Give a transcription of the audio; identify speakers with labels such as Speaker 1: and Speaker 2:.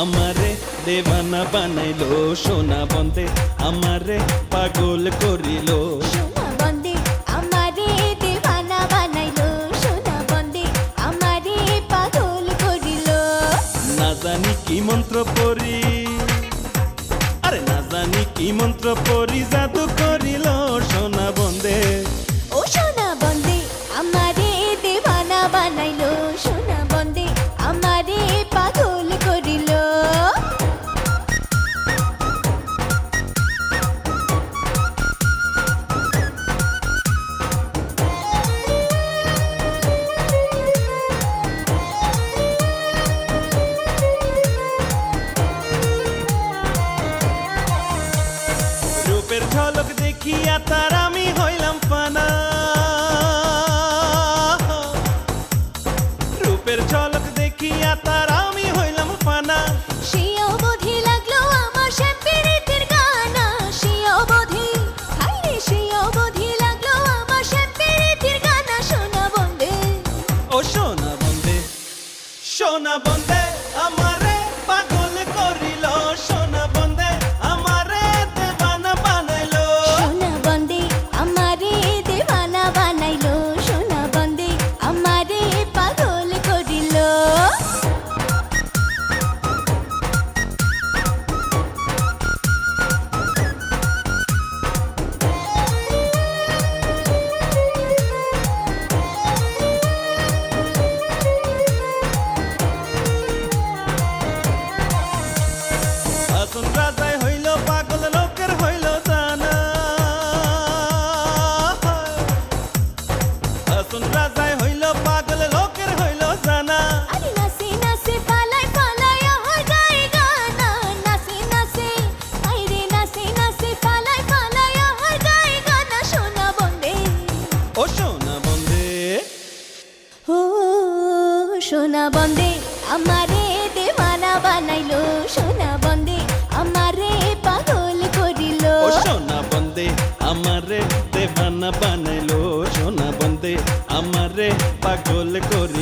Speaker 1: আমারে দেবানা বানাইলো সোনা বন্দে আমারে পাগল করিলো। জানি কি মন্ত্র পড়ি আরে না জানি কি মন্ত্র পড়ি জাদু করিল। দেখিয়া তার আমি হইলাম ফানা রূপের ঝলক দেখিয়া তার আমি হইলাম
Speaker 2: সে অবধি লাগল আমার সে পীড়িতের গানা। সে অবধি হাইরে সে অবধি লাগল আমার সে পীড়িতের গানা। সোনা বন্দে
Speaker 1: ও সোনা বন্দে সোনা বন্দে। সোনা বন্দে আমারে
Speaker 2: দেওয়ানা বানাইলো সোনা বন্দে আমারে পাগল করিল। সোনা বন্দে আমারে দেওয়ানা বানাইলো সোনা বন্দে আমারে পাগল করিল।